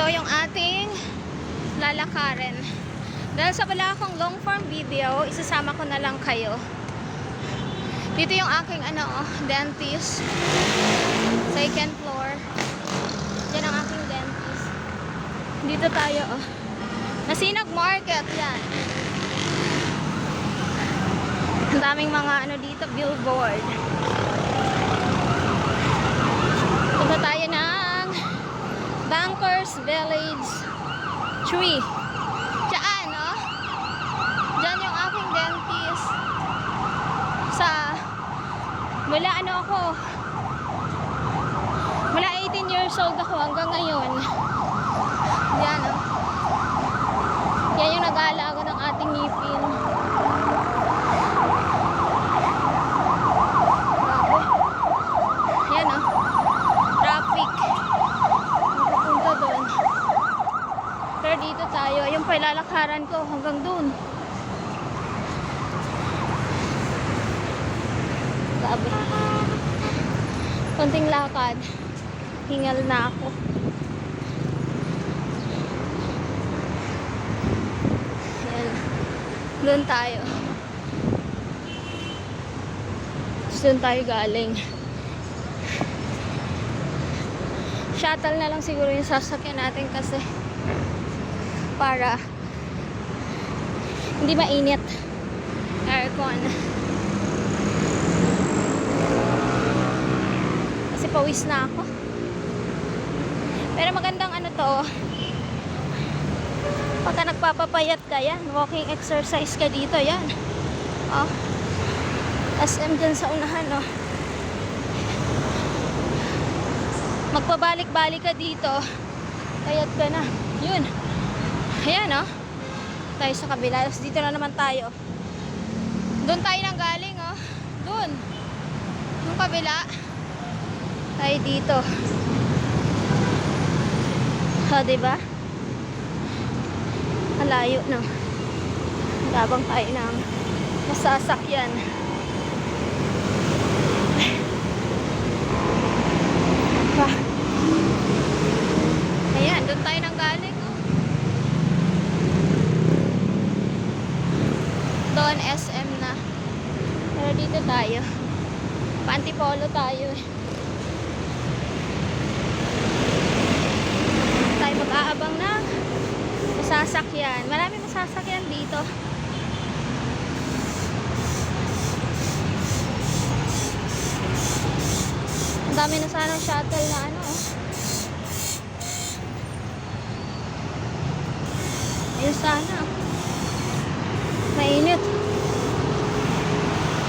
Ito yung ating lalakarin. Dahil sa wala akong long form video, isasama ko na lang kayo. Dito yung aking ano, oh, dentist. Second floor. Yan ang aking dentist. Dito tayo, oh. Nasinag Market, yan. Ang daming mga ano dito, billboard. Punta tayo ng Bankers Village Tree. Diyan, no? Diyan yung aking dentist. Sa, mula ano ako, mula 18 years old ako hanggang ngayon. Yan, no? Yan yung nag-aalaga ng ating ngipin. Grabe. Yan, no? Traffic. Papunta doon. Pero dito tayo. Ayun pa ilalakaran ko hanggang doon. Grabe. Konting lakad. Hingal na ako. Yan. Doon tayo. Doon tayo galing. Shuttle na lang siguro yung sasakyan natin kasi para hindi mainit. Aircon. Kasi pawis na ako. Pero magandang ano to. Pagka nagpapapayat ka yan, walking exercise ka dito, yan. Oh. SM dyan sa unahan, oh. Magpabalik-balik ka dito. Payat ka na. Yun. Ayan, oh. Tayo sa kabila. Tapos dito na naman tayo. Doon tayo nang galing, oh. Doon. Yung kabila. Tayo dito. O, diba? Malayo, no? Labang tayo ng masasakyan. Pa. Ayan, doon tayo nang galing, oh. Doon, SM na. Pero dito tayo. Pa-antipolo tayo, eh. tayo mag-aabang na masasakyan. Marami masasakyan dito. Ang dami na sana shuttle na ano. oh. Ayun sana.